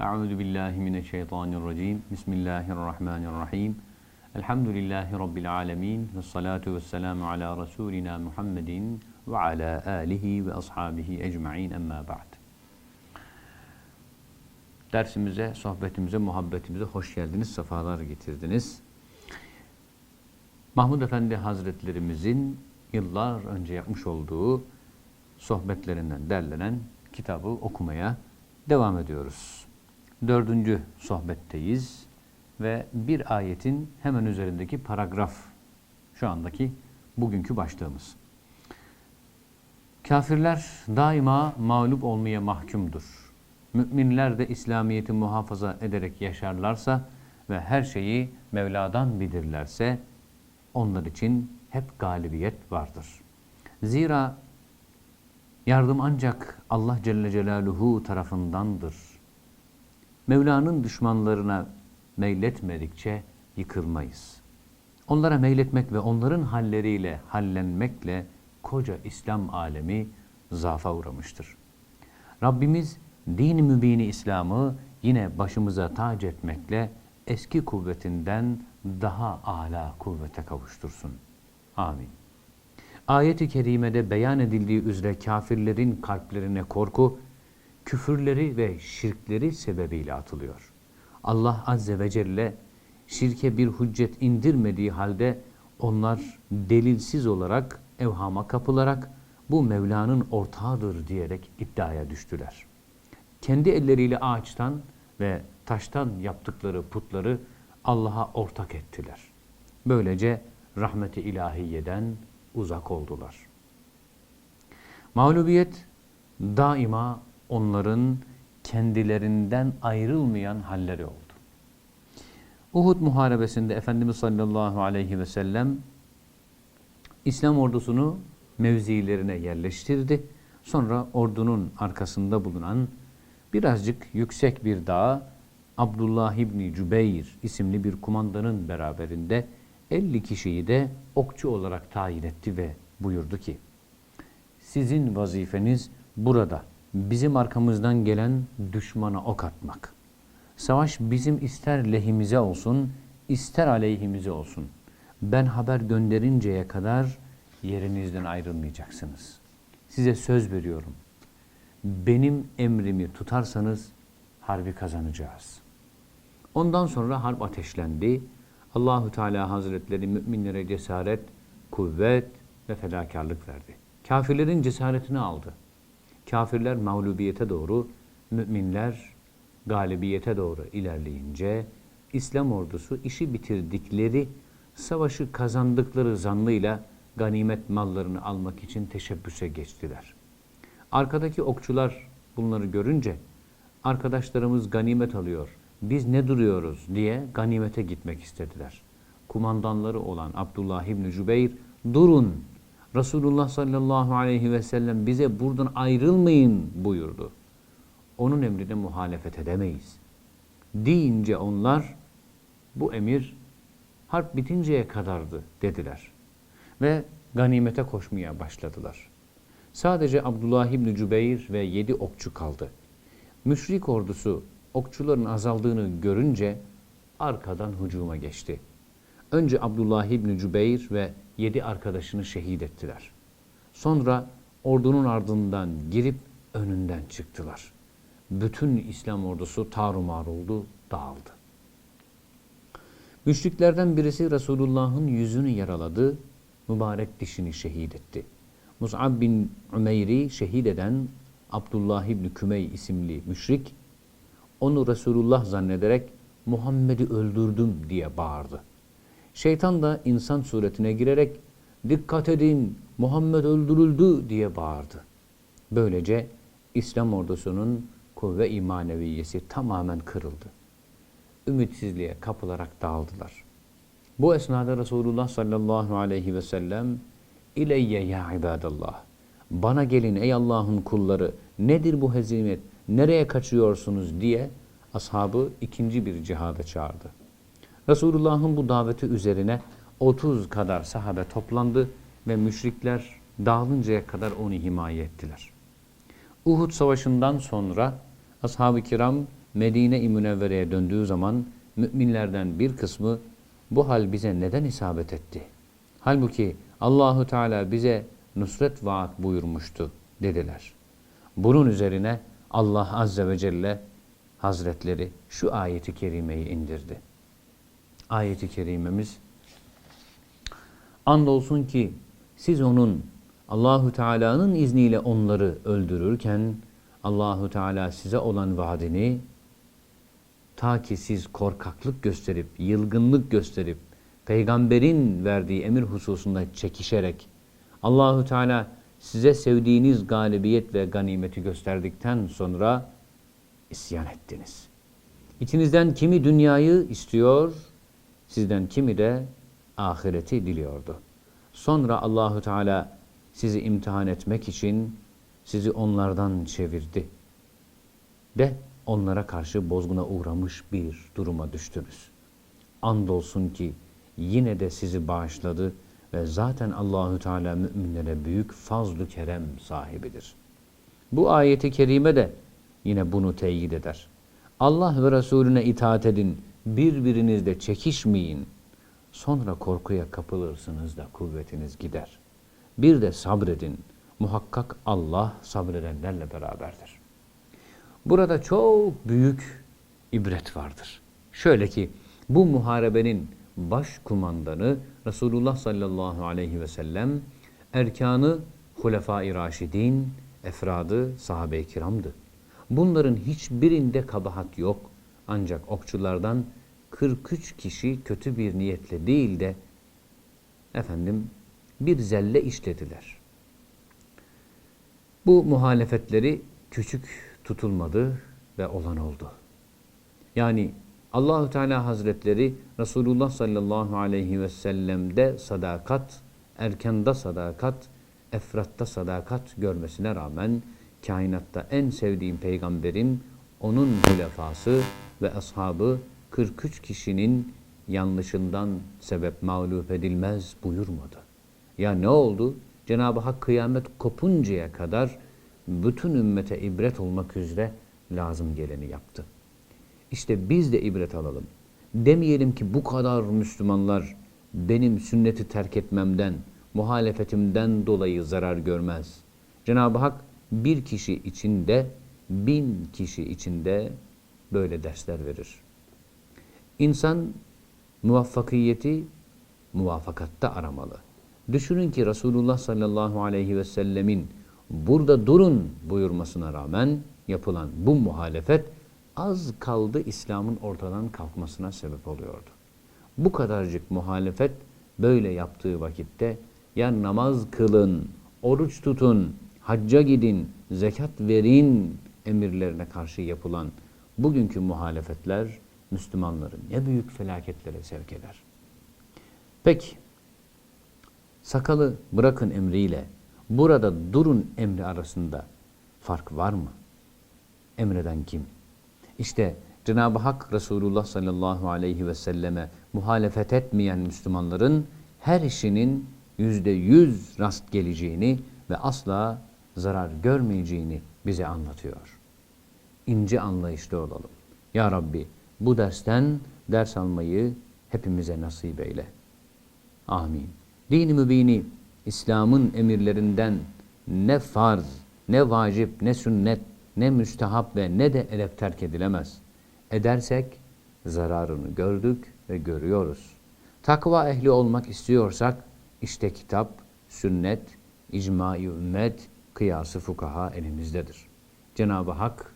Euzu billahi mineşşeytanirracim. Bismillahirrahmanirrahim. Elhamdülillahi rabbil alamin ve salatu vesselamu ala rasulina Muhammedin ve ala alihi ve ashabihi ecmaîn. Emma ba'd. Dersimize, sohbetimize, muhabbetimize hoş geldiniz, sefalar getirdiniz. Mahmud Efendi Hazretlerimizin yıllar önce yapmış olduğu sohbetlerinden derlenen kitabı okumaya devam ediyoruz. Dördüncü sohbetteyiz ve bir ayetin hemen üzerindeki paragraf şu andaki bugünkü başlığımız. Kafirler daima mağlup olmaya mahkumdur. Müminler de İslamiyet'i muhafaza ederek yaşarlarsa ve her şeyi Mevla'dan bilirlerse onlar için hep galibiyet vardır. Zira yardım ancak Allah Celle Celaluhu tarafındandır. Mevla'nın düşmanlarına meyletmedikçe yıkılmayız. Onlara meyletmek ve onların halleriyle hallenmekle koca İslam alemi zafa uğramıştır. Rabbimiz din-i mübini İslam'ı yine başımıza tac etmekle eski kuvvetinden daha âlâ kuvvete kavuştursun. Amin. Ayet-i kerimede beyan edildiği üzere kafirlerin kalplerine korku, küfürleri ve şirkleri sebebiyle atılıyor. Allah Azze ve Celle şirke bir hüccet indirmediği halde onlar delilsiz olarak evhama kapılarak bu Mevla'nın ortağıdır diyerek iddiaya düştüler. Kendi elleriyle ağaçtan ve taştan yaptıkları putları Allah'a ortak ettiler. Böylece rahmeti ilahiyeden uzak oldular. Mağlubiyet daima onların kendilerinden ayrılmayan halleri oldu. Uhud muharebesinde Efendimiz sallallahu aleyhi ve sellem İslam ordusunu mevzilerine yerleştirdi. Sonra ordunun arkasında bulunan birazcık yüksek bir dağa Abdullah İbni Cübeyr isimli bir kumandanın beraberinde 50 kişiyi de okçu olarak tayin etti ve buyurdu ki sizin vazifeniz burada bizim arkamızdan gelen düşmana ok atmak. Savaş bizim ister lehimize olsun, ister aleyhimize olsun. Ben haber gönderinceye kadar yerinizden ayrılmayacaksınız. Size söz veriyorum. Benim emrimi tutarsanız harbi kazanacağız. Ondan sonra harp ateşlendi. Allahu Teala Hazretleri müminlere cesaret, kuvvet ve fedakarlık verdi. Kafirlerin cesaretini aldı. Kafirler mağlubiyete doğru, müminler galibiyete doğru ilerleyince İslam ordusu işi bitirdikleri, savaşı kazandıkları zannıyla ganimet mallarını almak için teşebbüse geçtiler. Arkadaki okçular bunları görünce arkadaşlarımız ganimet alıyor, biz ne duruyoruz diye ganimete gitmek istediler. Kumandanları olan Abdullah İbni Cübeyr durun Resulullah sallallahu aleyhi ve sellem bize buradan ayrılmayın buyurdu. Onun emrine muhalefet edemeyiz. Deyince onlar bu emir harp bitinceye kadardı dediler. Ve ganimete koşmaya başladılar. Sadece Abdullah İbni Cübeyr ve yedi okçu kaldı. Müşrik ordusu okçuların azaldığını görünce arkadan hücuma geçti. Önce Abdullah İbni Cübeyr ve yedi arkadaşını şehit ettiler. Sonra ordunun ardından girip önünden çıktılar. Bütün İslam ordusu tarumar oldu, dağıldı. Müşriklerden birisi Resulullah'ın yüzünü yaraladı, mübarek dişini şehit etti. Mus'ab bin Ümeyr'i şehit eden Abdullah İbni Kümey isimli müşrik, onu Resulullah zannederek Muhammed'i öldürdüm diye bağırdı. Şeytan da insan suretine girerek dikkat edin Muhammed öldürüldü diye bağırdı. Böylece İslam ordusunun kuvve imaneviyesi tamamen kırıldı. Ümitsizliğe kapılarak dağıldılar. Bu esnada Resulullah sallallahu aleyhi ve sellem İleyye ya ibadallah. Bana gelin ey Allah'ın kulları nedir bu hezimet, nereye kaçıyorsunuz diye ashabı ikinci bir cihada çağırdı. Resulullah'ın bu daveti üzerine 30 kadar sahabe toplandı ve müşrikler dağılıncaya kadar onu himaye ettiler. Uhud Savaşı'ndan sonra ashab-ı kiram Medine-i Münevvere'ye döndüğü zaman müminlerden bir kısmı bu hal bize neden isabet etti? Halbuki Allahu Teala bize nusret vaat buyurmuştu dediler. Bunun üzerine Allah Azze ve Celle Hazretleri şu ayeti kerimeyi indirdi. Ayeti kerimemiz Andolsun ki siz onun Allahu Teala'nın izniyle onları öldürürken Allahu Teala size olan vaadini ta ki siz korkaklık gösterip, yılgınlık gösterip peygamberin verdiği emir hususunda çekişerek Allahu Teala size sevdiğiniz galibiyet ve ganimeti gösterdikten sonra isyan ettiniz. İçinizden kimi dünyayı istiyor, sizden kimi de ahireti diliyordu. Sonra Allahu Teala sizi imtihan etmek için sizi onlardan çevirdi. De onlara karşı bozguna uğramış bir duruma düştünüz. Andolsun ki yine de sizi bağışladı ve zaten Allahü Teala müminlere büyük fazl-ı kerem sahibidir. Bu ayeti kerime de yine bunu teyit eder. Allah ve Resulüne itaat edin, birbirinizle çekişmeyin. Sonra korkuya kapılırsınız da kuvvetiniz gider. Bir de sabredin. Muhakkak Allah sabredenlerle beraberdir. Burada çok büyük ibret vardır. Şöyle ki bu muharebenin baş kumandanı Resulullah sallallahu aleyhi ve sellem erkanı Hulefai Raşidin, efradı sahabe-i kiramdı. Bunların hiçbirinde kabahat yok. Ancak okçulardan 43 kişi kötü bir niyetle değil de efendim bir zelle işlediler. Bu muhalefetleri küçük tutulmadı ve olan oldu. Yani Allahu Teala Hazretleri Resulullah sallallahu aleyhi ve sellem'de sadakat, erkanda sadakat, efratta sadakat görmesine rağmen kainatta en sevdiğim peygamberim onun hülefası ve ashabı 43 kişinin yanlışından sebep mağlup edilmez buyurmadı. Ya ne oldu? Cenab-ı Hak kıyamet kopuncaya kadar bütün ümmete ibret olmak üzere lazım geleni yaptı. İşte biz de ibret alalım. Demeyelim ki bu kadar Müslümanlar benim sünneti terk etmemden, muhalefetimden dolayı zarar görmez. Cenab-ı Hak bir kişi içinde, bin kişi içinde böyle dersler verir. İnsan muvaffakiyeti muvafakatta aramalı. Düşünün ki Resulullah sallallahu aleyhi ve sellemin burada durun buyurmasına rağmen yapılan bu muhalefet az kaldı İslam'ın ortadan kalkmasına sebep oluyordu. Bu kadarcık muhalefet böyle yaptığı vakitte ya namaz kılın, oruç tutun, hacca gidin, zekat verin emirlerine karşı yapılan bugünkü muhalefetler Müslümanları ne büyük felaketlere sevk eder. Peki, sakalı bırakın emriyle burada durun emri arasında fark var mı? Emreden kim? İşte Cenab-ı Hak Resulullah sallallahu aleyhi ve selleme muhalefet etmeyen Müslümanların her işinin yüzde yüz rast geleceğini ve asla zarar görmeyeceğini bize anlatıyor. İnce anlayışlı olalım. Ya Rabbi bu dersten ders almayı hepimize nasip eyle. Amin. Din-i mübini İslam'ın emirlerinden ne farz, ne vacip, ne sünnet, ne müstehap ve ne de edep terk edilemez. Edersek zararını gördük ve görüyoruz. Takva ehli olmak istiyorsak işte kitap, sünnet, icma-i ümmet, kıyası fukaha elimizdedir. Cenab-ı Hak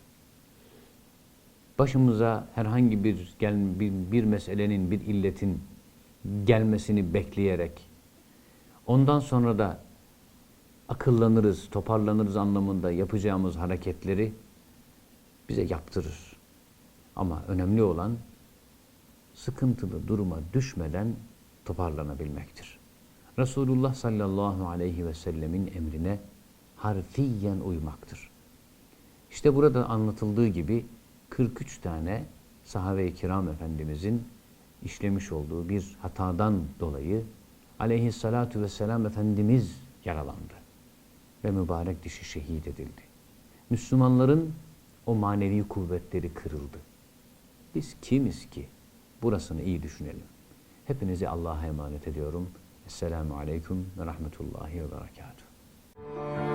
başımıza herhangi bir, gel, bir, bir meselenin, bir illetin gelmesini bekleyerek ondan sonra da akıllanırız, toparlanırız anlamında yapacağımız hareketleri bize yaptırır. Ama önemli olan sıkıntılı duruma düşmeden toparlanabilmektir. Resulullah sallallahu aleyhi ve sellemin emrine harfiyen uymaktır. İşte burada anlatıldığı gibi 43 tane sahabe-i kiram efendimizin işlemiş olduğu bir hatadan dolayı aleyhissalatu vesselam Efendimiz yaralandı ve mübarek dişi şehit edildi. Müslümanların O manevi kuvvetleri kırıldı. Biz kimiz ki? Burasını iyi düşünelim. Hepinizi Allah'a emanet ediyorum. Esselamu Aleyküm ve Rahmetullahi ve Berekatuhu.